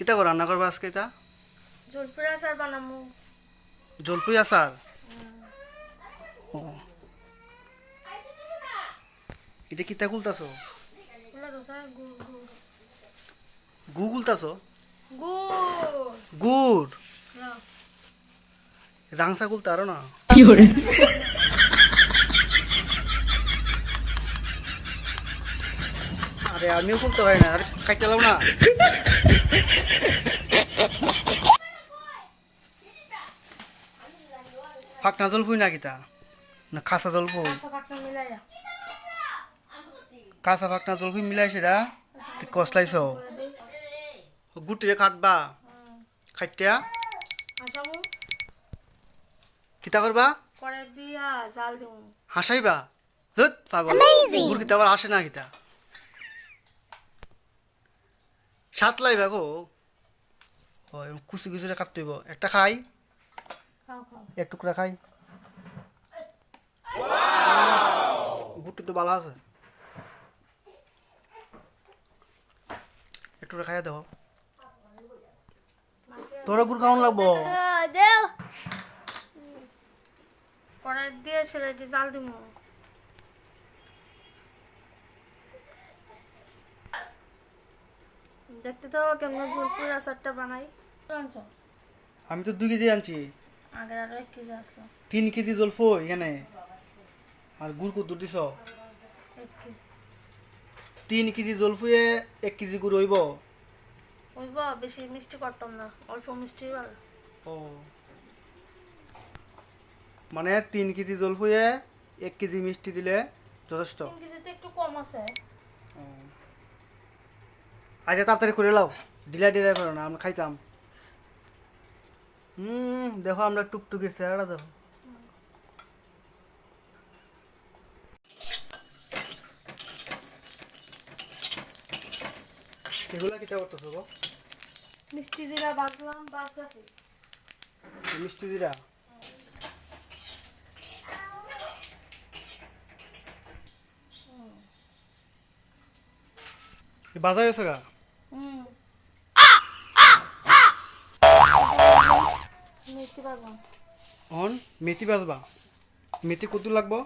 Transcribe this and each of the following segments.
কিতা কর রান্না করবা আজকে এটা জলপুর আচার বানামু জলপুই আচার ও এটা কিতা গুড় গু গুলতাছ গুড়। রাংসা গুলতা আরও না? আরে আমিও খুলতে হয় না আরে লাও না। ফাঁকনা জলপুই না কিতা না খাসা পাকনা মিলাইয়া। কাঁচা ফাঁকনা রা। কসলাইছ। গুটিরে কাটবা। খাইটিয়া কিতা করবা? করে দিয়া জাল দিমু। হাসাইবা। ধুত পাগল। গুড় কিতা আবার আসে না কিতা সাত লাইবা গো ও কুচি কুচুরে কাটতে হইব। একটা খাই। খাও খাও। এক টুকরা খাই। গুড়টি তো ভালো আছে। একটু খাইয়া দেবো তোরা গুড় খাওয়ান লাগবো। দেও। করে দিয়ে ছেলেটি জাল দিমু। দেখতে তো কেমন জলপুর আচারটা বানাই। আনছ? আমি তো দুই কেজি আনছি। আগে আরও এক কেজি আসলো। তিন কেজি জলফো এখানে। আর গুড় কত দিছ? এক কেজি। তিন কেজি জলফুয়ে এক কেজি গুড় হইব। বুঝব বেশি মিষ্টি করতাম না অল্প মিষ্টি ভালো। ও। মানে তিন কেজি জলফুয়ে এক কেজি মিষ্টি দিলে যথেষ্ট। তিন কেজিতে একটু কম আছে। ও। আচ্ছা তাড়াতাড়ি করে লাও। ডিলাই ডিলাই করো না আমরা খাইতাম। হুম দেখো আমরা টুকটুকির চেহারা দেখো। এগুলা কিতা করতেছো গো? মিষ্টি জিরা বাজলাম বাজতেছি মিষ্টি দিরা গা বাজলাম অন মেথি বাজবা। মেথি কত লাগবো?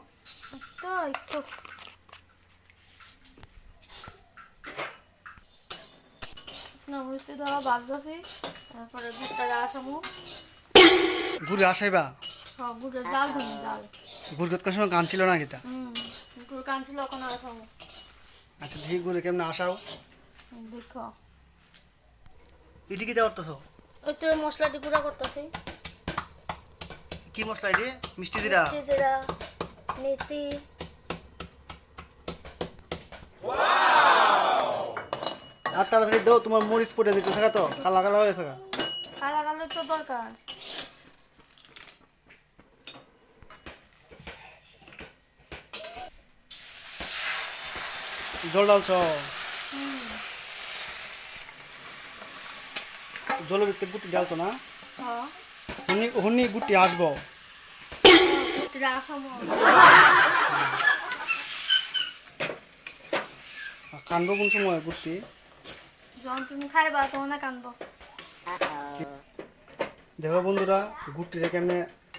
ধরা বাজতেছি। তারপরে গুড়টা আসামু গুড় আসাইবা গুড়ের জাল ধরুন গুড় সময় গান ছিল না হুম গুড় কাঁচছিল ওখানে আসামু আচ্ছা ঠিক গুড়ে কেমন আসাও? দেখো। ইডি কিতা করতেছো ওই তো মশলাটি গুঁড়া করতেছি। কি মশলা এটি মিষ্টি দিরা মিষ্টি জিরা মেথি। আর তাড়াতাড়ি দাও তোমার মরিচ পড়ে দিতে থাকা তো? কালা কালা হয়ে থাকা কালা কালো তো দরকার। জল ডালছ জলের ভিতরে গুটি ডালছ না হুনি হুনি গুটি আসব কানবো কোন সময় গুটি? তুমি খাইবা দেখো বন্ধুরা গুটিরে কেমনে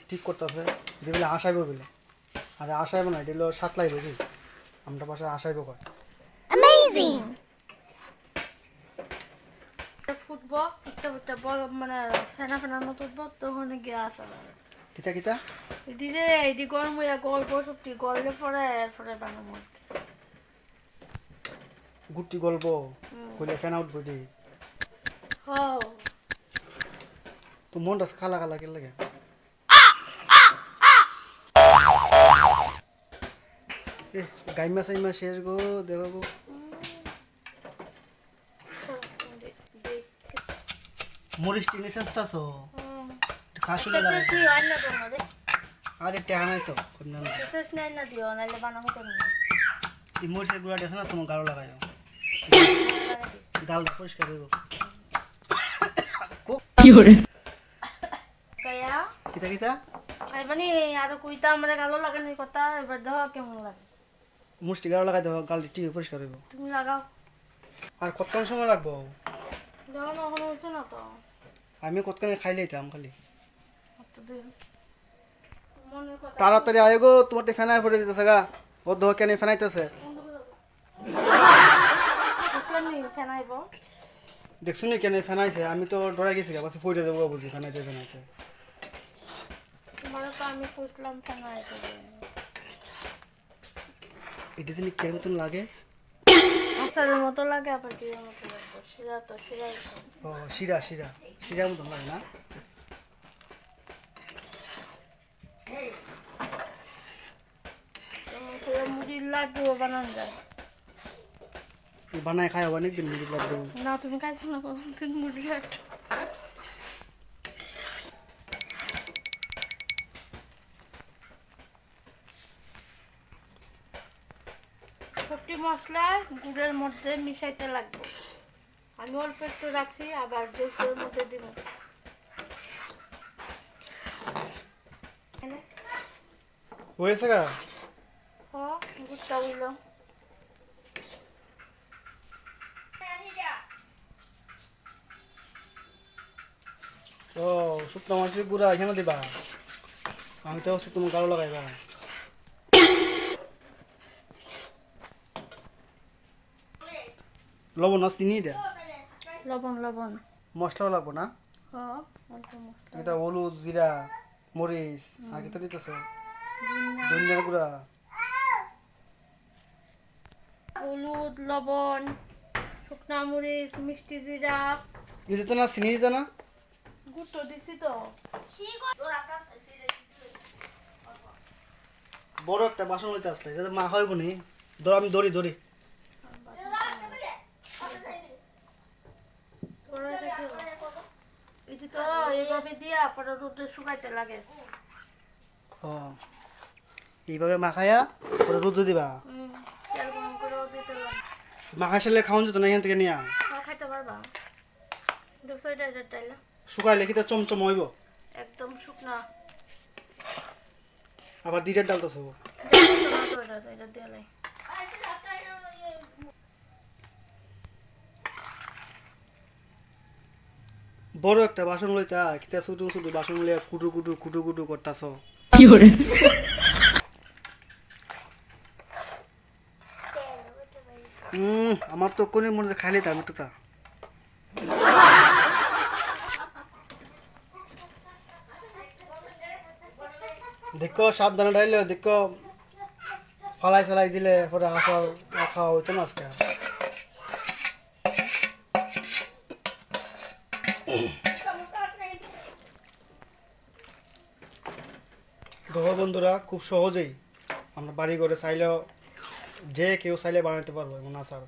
ঠিক করতেছে যেগুলো আসাইব বলে। আর আসাইব না এটা হলো সাতলাই বুঝি আমরা পাশে আসাইব কয়। ফুটবো ফুটতে ফুটতে বড় মানে ফেনা ফেনা মতো উঠবো তখন গিয়ে আসা কিতা কিতা? দিদি এদি গরম হইয়া গল্প সবটি গল্পে পরে এরপরে বানাবো গুটি গল্প কইলে ফেনা উঠবো দি। হও। তো মনটা খালা খালা কে লাগে? এ গাইমা সাইমা শেষ গো দেখো গো। মরিচ টিনে চেষ্টাছো খাসুলে লাগে। আরে টেহা নাই তো কোন না শেষ নাই না দিও নাইলে বানাবো কেন এই মরিচের গুঁড়া আছে না তোমার গাঢ় লাগাই গালটা পরিষ্কার হইব। গায়া? কিতা কিতা? এবার আর কুইতা আমার গালো লাগানি কথা এবার দেহ কেমন লাগে। মুষ্টি গাঢ় লাগাই দেবো গালটি ঠিক পরিষ্কার হইব। তুমি লাগাও। আর কতক্ষণ সময় লাগবো? যেমন ওখানে হয়েছে না তো। আমি কতখানি খাই লইতাম খালি। তাড়াতাড়ি আয় গো তোমার ফেনায় পড়ে দিতেছে গা। ও দোহ কেন ফেনাইতেছে? দেখছ নি কেন ফেনাইছে? আমি তো ডরাই গেছি গা পড়ে দেবো বুঝি ফেনাইতে ফেনাইতে। এটা কেন মতন লাগে? মতো লাগে আবার কি মতো শিরা তো তো। ও শিরা শিরা। শিরার মতন লাগে না? মুড়ির বানানো যায় বানায় খাই হবে অনেকদিন মুড়ি লাগবে। না তুমি খাইছো না কোনদিন মুড়ির লাড্ডু সবটি মশলা গুড়ের মধ্যে মিশাইতে লাগবে। আমি অল্প একটু রাখছি আবার জুসের মধ্যে দিব। হয়েছে গা? হ গুড়টা ও শুকনো মাছের গুঁড়া এখানে দিবা। আমি তো তুমি গাঢ় লাগাইবা। লবণ আছে চিনি দেয়া লবণ লবণ। মশলাও লাগবো না? হ অল্প মশলা। এটা হলুদ জিরা মরিচ আর কি তো দিতেছে? ধনিয়া, ধনিয়ার গুঁড়া। হলুদ লবণ শুকনা মরিচ মিষ্টি জিরা। এটা তো না চিনি দিতে না? গুঁটো দিছি তো। বড় একটা বাসন লইতে আসলে এটা মা হইব নি। ধর আমি দড়ি দড়ি তোরা এটা কি হলো? এটি তো এইভাবে দিয়া পরে রোদে শুকাইতে লাগে। ও। এইভাবে মাখায়া পরে রোদ দিবা? তেল গরম করেও দিতে লাগে মাখাই সালে খাওয়ান যেত না এখান থেকে নিয়ে খাইতে পারবা। দেখছ এটা এটা টাইলা শুকাইলে কি তো চমচম হইব? একদম শুকনা। আবার তো না তো এটা এটা দিয়ে বড় একটা বাসন লইতা কিতা ছোট ছোট বাসন লইয়া কুটু কুটু কুটু কুটু করতাছ। কি হুম আমার তো কোনে মনে খাইলে তা তো তা। দেখো সাবধানে ডাইলে দেখো ফালাই চালাই দিলে পরে আসার খাওয়া হইতো না আজকে। দেখো বন্ধুরা খুব সহজেই আমরা বাড়ি ঘরে চাইলেও যে কেউ চাইলে বানাতে পারব এমন আচার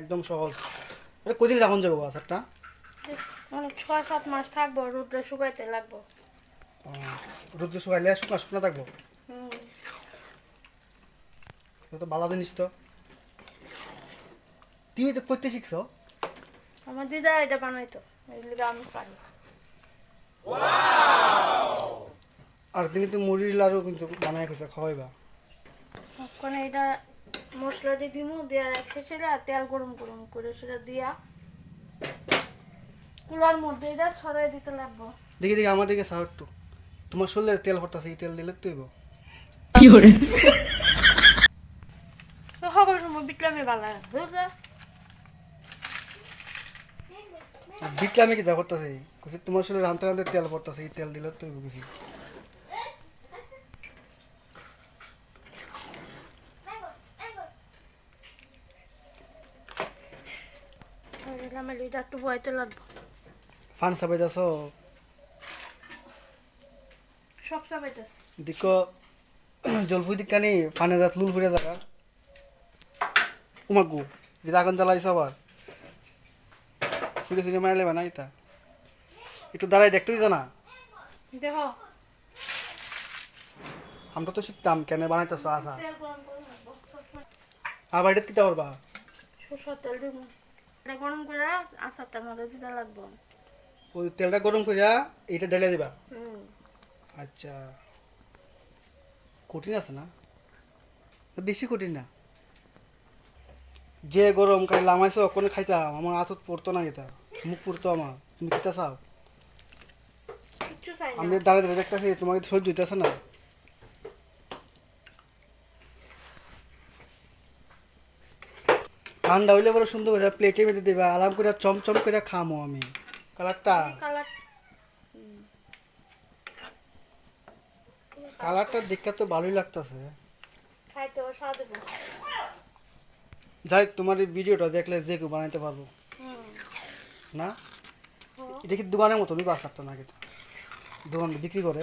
একদম সহজ। এটা কদিন রাখুন যাব আচারটা মানে ছয় সাত মাস থাকব রোদে শুকাইতে লাগবো। রোদ্রে শুকাইলে শুকনা শুকনা থাকব? এটা তো ভালো জিনিস তো। তুমি তো করতে শিখছো। আমার দিদা এটা বানাইতো। আর তুমি তো মুড়ির লাড়ু কিন্তু বানাই খাইছো খাওয়াইবা। ওখানে এটা মশলাটি দিমু দিয়া রেখে সেটা তেল গরম গরম করে সেটা দিয়া কুলার মধ্যে এটা সরাই দিতে লাগবো। দেখি দেখি আমার দিকে সাহা একটু। তোমার শরীরে তেল পড়তেছে এই তেল দিলে তুইব তো সকল সময় বিটলামে ভালো লাগে বুঝলে বিটলামি কি দা করতেছে? কুছি তোমার শরীরে রানতে রানতে তেল পড়তেছে এই তেল দিলে একটু বইতে লাগবো। ফান সাবাই সব দিক জলফুই দিক কানি ফানে যাত লুল ফুরে জায়গা উমাগু যেটা আগুন জ্বালাইছ আবার ফুরে ফুরে মারলে বানা এটা একটু দাঁড়াই দেখতেই জানা? দেখো আমরা তো শিখতাম কেন বানাইতেছ আসা করে আবার এটা কিতা করবা? সরষের তেল দিব। এটা গরম করে আচারটা মধ্যে দিতে লাগবো। ওই তেলটা গরম করিয়া এইটা ঢেলে দিবা? আচ্ছা। কঠিন আছে না? বেশি কঠিন না। যে গরম কাল লামাইছো ওখানে খাইতাম আমার আতত পড়তো না এটা। মুখ পুরতো আমার। তুমি কিতা চাও? আমি দাঁড়িয়ে দাঁড়িয়ে দেখতেছি তোমাকে সহ্য হইতেছে না। ঠান্ডা হইলে বড় সুন্দর করে প্লেটে বেঁধে দেবে আরাম করে চমচম করে খামো আমি। কালারটা? কালারটা দেখতে তো ভালোই লাগতেছে। যাই তোমার এই ভিডিওটা দেখলে যে কেউ বানাইতে পারব। না। এটা কি দোকানের মতো? আমি বাসারটা না কিন্তু দোকান বিক্রি করে?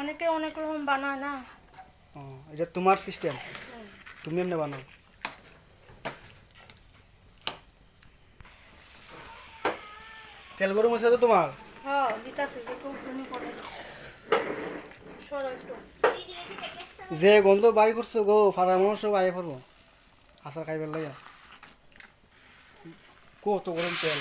অনেকে অনেক রকম বানায় না? ও এটা তোমার সিস্টেম তুমি এমনি বানাও। তেল গরম হয়েছে তো তোমার? হ্যাঁ যে গন্ধ বাড়ি করছ গো ফারা মানুষ আগে পড়ব আচার খাইবার লাগে কত গরম তেল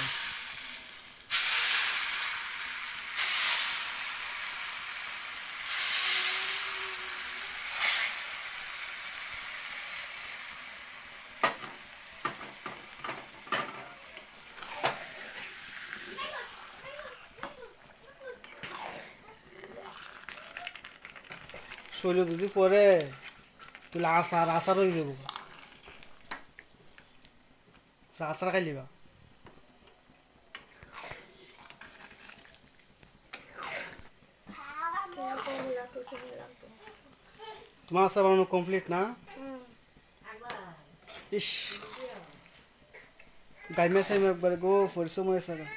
শৈল যদি পরে তাহলে আচার আচার হয়ে যাব আচার খাই লিবা তোমার আচার বানানো কমপ্লিট না? ইস। গাইমে সাইমে একবারে গো, পরিশ্রম হয়েছে না।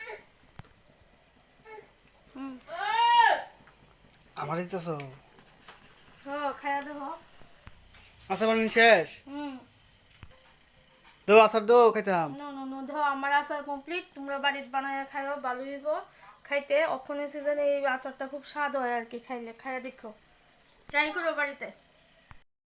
আমার দিতেছ দেবো বানানি শেষ? দো আচার দো খাইতাম আমার আচার কমপ্লিট তোমরা বাড়িতে বানায় খাইও ভালো হইব। খাইতে অক্ষণের সিজনে এই আচারটা খুব স্বাদ হয় আর কি, খাইলে। খাইয়া দেখো। ট্রাই করো বাড়িতে